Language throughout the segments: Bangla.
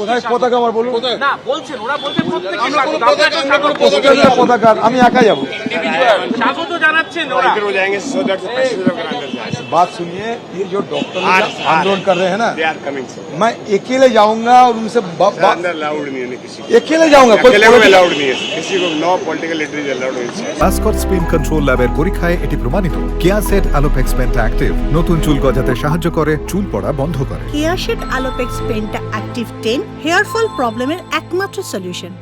কোথায়? পতাকা আমার বলুন। না বলছেন ওরা প্রত্যেককে পতাকা আমি একা যাব। স্বাগত জানাচ্ছেন ওরা। बात सुनिए ये जो डॉक्टर लोग आज- आंदोलन कर रहे हैं ना दे आर कमिंग सो मैं अकेले जाऊंगा और उनसे ब- ब- अंदर अलाउड नहीं है किसी को अकेले जाऊंगा कोई अकेले को political- अलाउड नहीं है किसी को no political leader is allowed inside Mascot spin control ল্যাবের পরীক্ষায় এটি প্রমাণিত কেয়াসেট অ্যালোপেক্স পেন্টা অ্যাক্টিভ নতুন চুল গজাতে সাহায্য করে চুল পড়া বন্ধ করে কেয়াশেড আলোপেক্স পেনটা অ্যাক্টিভ টেন হেয়ার ফল প্রবলেমের একমাত্র সলিউশন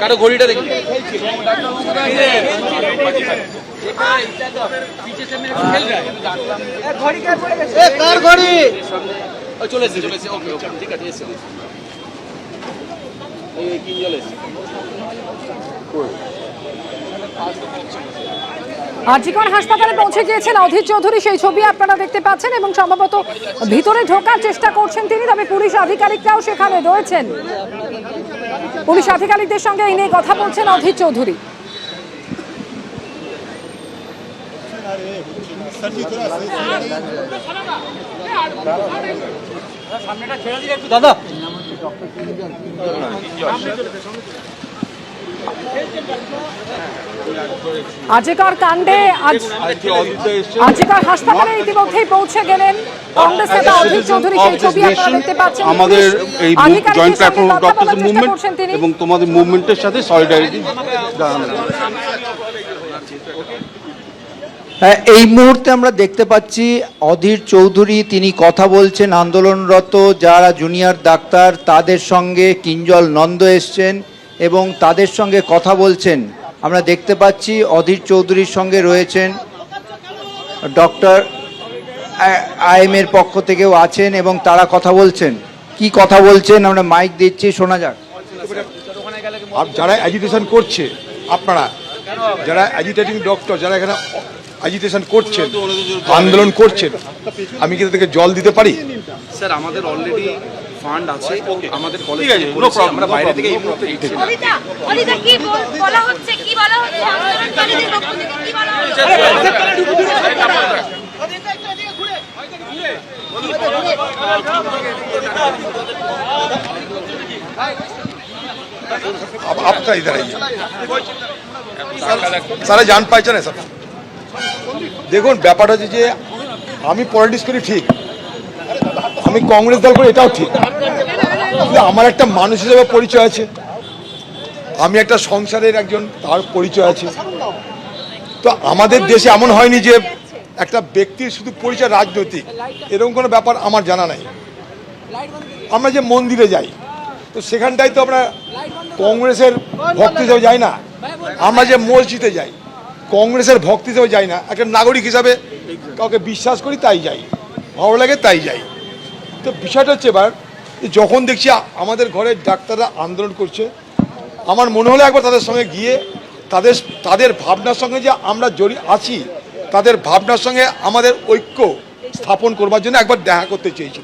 কারও ঘড়িটা দেখি। কার ঘড়ি? চলে এসে চলে এসে ওকে ওকে ঠিক আছে এসে এই কি চলে এসে আরজিকর হাসপাতালে পৌঁছে গিয়েছেন অধীর চৌধুরী। সেই ছবি আপনারা দেখতে পাচ্ছেন এবং সম্ভবত ভিতরে ঢোকার চেষ্টা করছেন তিনি তবে পুলিশ আধিকারিকরাও সেখানে রয়েছেন। পুলিশ আধিকারিকদের সঙ্গে এই নিয়ে কথা বলছেন অধীর চৌধুরী। আজিকার কাণ্ডে আজ হাসপাতালে ইতিমধ্যেই পৌঁছে গেলেন কংগ্রেস নেতা অধীর চৌধুরী। সেই ছবি আপনারা দেখতে পাচ্ছেন। আমাদের এই জয়েন্ট প্ল্যাটফর্ম ডক্টরস মুভমেন্ট এবং তোমাদের মুভমেন্টের সাথে সলিডারিটি হ্যাঁ এই মুহূর্তে আমরা দেখতে পাচ্ছি অধীর চৌধুরী তিনি কথা বলছেন আন্দোলনরত যারা জুনিয়র ডাক্তার তাদের সঙ্গে কিঞ্জল নন্দ এসছেন এবং তাদের সঙ্গে কথা বলছেন। আমরা দেখতে পাচ্ছি অধীর চৌধুরীর সঙ্গে রয়েছেন ডক্টর আইএম এর পক্ষ থেকেও আছেন এবং তারা কথা বলছেন। কি কথা বলছেন? আমরা মাইক দিচ্ছি শোনা যাক। আর যারা অ্যাজিটেশন করছে আপনারা যারা অ্যাজিটেটিং ডক্টর যারা এখানে অ্যাজিটেশন করছেন আন্দোলন করছেন আমি কি তাদেরকে জল দিতে পারি? স্যার আমাদের অলরেডি ফান্ড আছে আমাদের কলেজে আমরা বাইরে থেকে এই মুহূর্তে দিচ্ছি না। অনিতা অনিতা কি বল- বলা হচ্ছে কি বলা হচ্ছে আন্দোলনকারীদের পক্ষ থেকে কি বলা হচ্ছে अब आपका इधर आइए সারা জান পাইছে না স্যার দেখুন ব্যাপারটা হচ্ছে যে আমি পলিটিক্স করি ঠিক আমি কংগ্রেস দল করি এটাও ঠিক কিন্তু আমার একটা মানুষ হিসেবে পরিচয় আছে। আমি একটা সংসারের একজন, তার পরিচয় আছে। তো আমাদের দেশে এমন হয়নি যে একটা ব্যক্তির শুধু পরিচয় রাজনৈতিক। এরকম কোনো ব্যাপার আমার জানা নাই। আমরা যে মন্দিরে যাই, তো সেখানটায় তো আমরা কংগ্রেসের ভক্তি হিসেবে যাই না। আমরা যে মসজিদে যাই, কংগ্রেসের ভক্তি হিসেবে যাই না। একটা নাগরিক হিসাবে কাউকে বিশ্বাস করি, তাই যাই। ভালো লাগে, তাই যাই। তো বিষয়টা হচ্ছে এবার যখন দেখছি আমাদের ঘরের ডাক্তাররা আন্দোলন করছে, আমার মনে হলো একবার তাদের সঙ্গে গিয়ে তাদের তাদের ভাবনার সঙ্গে যে আমরা জড়ি আছি, তাদের ভাবনার সঙ্গে আমাদের ঐক্য স্থাপন করবার জন্য একবার দেখা করতে চেয়েছি।